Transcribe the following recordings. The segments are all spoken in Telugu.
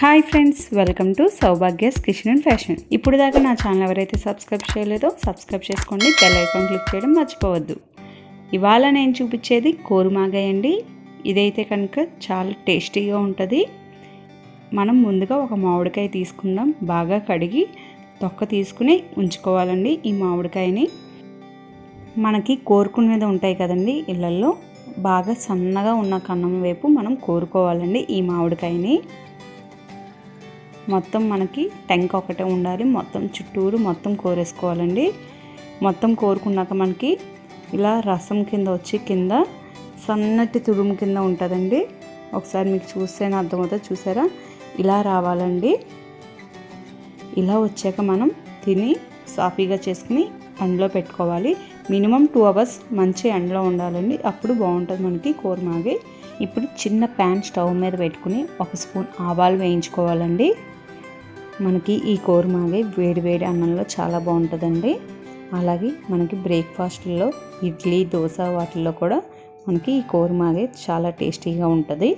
హాయ్ ఫ్రెండ్స్ వెల్కమ్ టు సౌభాగ్యస్ కిచెన్ అండ్ ఫ్యాషన్. ఇప్పుడు దాకా నా ఛానల్ ఎవరైతే సబ్స్క్రైబ్ చేయలేదో సబ్స్క్రైబ్ చేసుకోండి బెల్ ఐకాన్ క్లిక్ చేయడం మర్చిపోవద్దు. ఇవాళ నేను చూపించేది కోరుమాగాయ అండి ఇదైతే కనుక చాలా టేస్టీగా ఉంటుంది. మనం ముందుగా ఒక మామిడికాయ తీసుకుందాం. బాగా కడిగి తొక్క తీసుకుని ఉంచుకోవాలండి ఈ మామిడికాయని. మనకి కోరుకునేది ఉంటాయి కదండి ఇళ్ళల్లో బాగా సన్నగా ఉన్న కన్నం వైపు మనం కోరుకోవాలండి ఈ మామిడికాయని. మొత్తం మనకి టెంక్ ఒకటే ఉండాలి. మొత్తం చుట్టూరు మొత్తం కోరేసుకోవాలండి. మొత్తం కోరుకున్నాక మనకి ఇలా రసం కింద వచ్చి కింద సన్నటి తురుము కింద ఉంటుందండి. ఒకసారి మీకు చూస్తేనే అర్థమవుతుంది చూసారా? ఇలా రావాలండి. ఇలా వచ్చాక మనం తిని సాఫీగా చేసుకుని ఎండలో పెట్టుకోవాలి. మినిమం టూ అవర్స్ మంచి ఎండలో ఉండాలండి. అప్పుడు బాగుంటుంది మనకి కూరమాగి ఇప్పుడు చిన్న ప్యాన్ స్టవ్ మీద పెట్టుకుని ఒక స్పూన్ ఆవాలు వేయించుకోవాలండి. మనకి ఈ కూరమాగే వేడి వేడి అన్నంలో చాలా బాగుంటుందండి. అలాగే మనకి బ్రేక్ఫాస్ట్లో ఇడ్లీ దోశ వాటిల్లో కూడా మనకి ఈ కూరమాగే చాలా టేస్టీగా ఉంటుంది.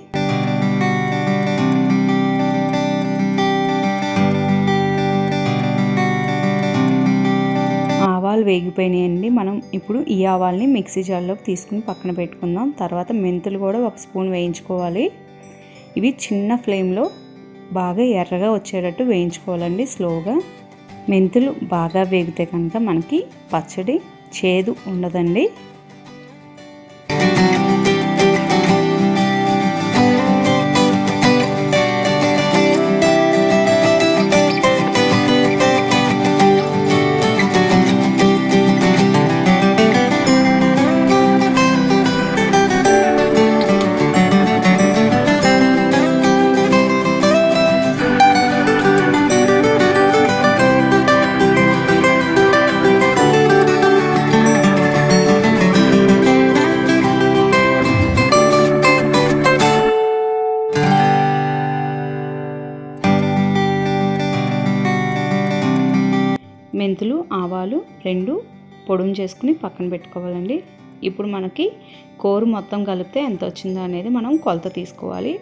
ఆవాలు వేగిపోయినాయండి. మనం ఇప్పుడు ఈ ఆవాల్ని మిక్సీ జార్లోకి తీసుకుని పక్కన పెట్టుకుందాం. తర్వాత మెంతులు కూడా ఒక స్పూన్ వేయించుకోవాలి. ఇవి చిన్న ఫ్లేమ్లో బాగా ఎర్రగా వచ్చేటట్టు వేయించుకోవాలండి స్లోగా. మెంతులు బాగా వేగితే కనుక మనకి పచ్చడి చేదు ఉండదండి. మెంతులు ఆవాలు రెండు పొడుము చేసుకుని పక్కన పెట్టుకోవాలండి. ఇప్పుడు మనకి కోరు మొత్తం కలిపితే ఎంత వచ్చిందో అనేది మనం కొలత తీసుకోవాలి.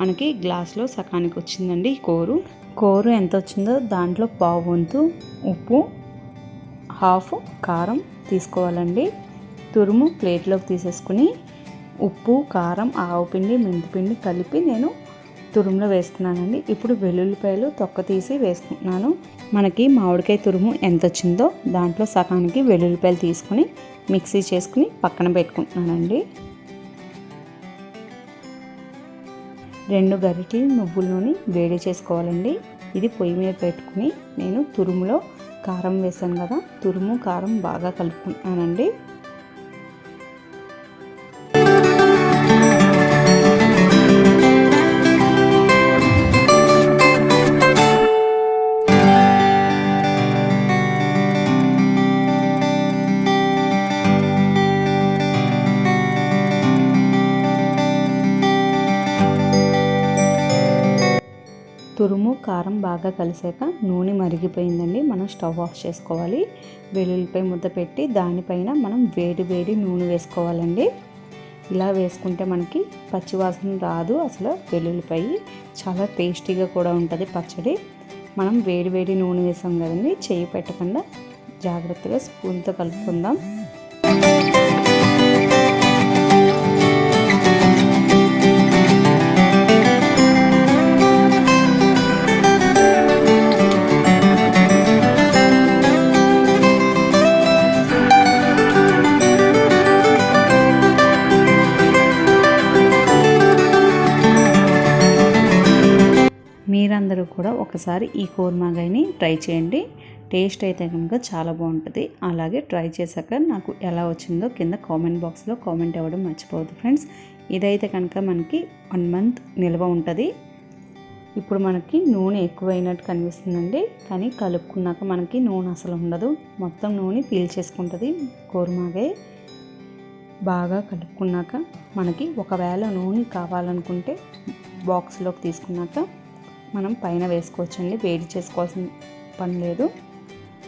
మనకి గ్లాస్లో సకానికి వచ్చిందండి కోరు. కోరు ఎంత వచ్చిందో దాంట్లో పావు వంతు ఉప్పు హాఫ్ కారం తీసుకోవాలండి. తురుము ప్లేట్లోకి తీసేసుకుని ఉప్పు కారం ఆవు పిండి మెంతిపిండి కలిపి నేను తురుములో వేసుకున్నానండి ఇప్పుడు వెల్లుల్లిపాయలు తొక్క తీసి వేసుకుంటున్నాను. మనకి మామిడికాయ తురుము ఎంత వచ్చిందో దాంట్లో సగానికి వెల్లుల్లిపాయలు తీసుకుని మిక్సీ చేసుకుని పక్కన పెట్టుకుంటున్నానండి. రెండు గరిటెలు నువ్వుల నూనె వేడి చేసుకోవాలండి. ఇది పొయ్యి మీద పెట్టుకుని నేను తురుములో కారం వేసాను కదా తురుము కారం బాగా కలుపుకుంటున్నానండి. కారం బాగా కలిసాక నూనె మరిగిపోయిందండి. మనం స్టవ్ ఆఫ్ చేసుకోవాలి. వెల్లుల్లిపై ముద్ద పెట్టి దానిపైన మనం వేడి వేడి నూనె వేసుకోవాలండి. ఇలా వేసుకుంటే మనకి పచ్చివాసన రాదు. అసలు వెల్లుల్లిపై చాలా టేస్టీగా కూడా ఉంటుంది పచ్చడి. మనం వేడి వేడి నూనె వేసాం కదండి. చేయి పెట్టకుండా జాగ్రత్తగా స్పూన్తో కలుపుకుందాం. మీరందరూ కూడా ఒకసారి ఈ కూర్మాగాయని ట్రై చేయండి. టేస్ట్ అయితే కనుక చాలా బాగుంటుంది. అలాగే ట్రై చేశాక నాకు ఎలా వచ్చిందో కింద కామెంట్ బాక్స్లో కామెంట్ ఇవ్వడం మర్చిపోవద్దు ఫ్రెండ్స్. ఇదైతే కనుక మనకి వన్ మంత్ నిల్వ ఉంటుంది. ఇప్పుడు మనకి నూనె ఎక్కువైనట్టు కనిపిస్తుందండి. కానీ కలుపుకున్నాక మనకి నూనె అసలు ఉండదు. మొత్తం నూనె పీల్చేసుకుంటుంది కోరుమాగాయ. బాగా కలుపుకున్నాక మనకి ఒకవేళ నూనె కావాలనుకుంటే బాక్స్లోకి తీసుకున్నాక మనం పైన వేసుకోవచ్చండి వేడి చేసుకోవాల్సిన పని లేదు.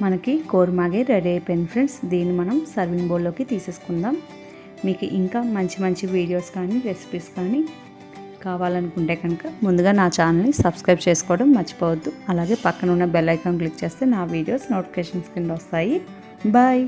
మనకి కోరుమాగే రెడీ అయిపోయింది ఫ్రెండ్స్. దీన్ని మనం సర్వింగ్ బౌల్లోకి తీసేసుకుందాం. మీకు ఇంకా మంచి మంచి వీడియోస్ కానీ రెసిపీస్ కానీ కావాలనుకుంటే కనుక ముందుగా నా ఛానల్ని సబ్స్క్రైబ్ చేసుకోవడం మర్చిపోవద్దు. అలాగే పక్కన ఉన్న బెల్ ఐకాన్ క్లిక్ చేస్తే నా వీడియోస్ నోటిఫికేషన్స్ కింద వస్తాయి. బాయ్!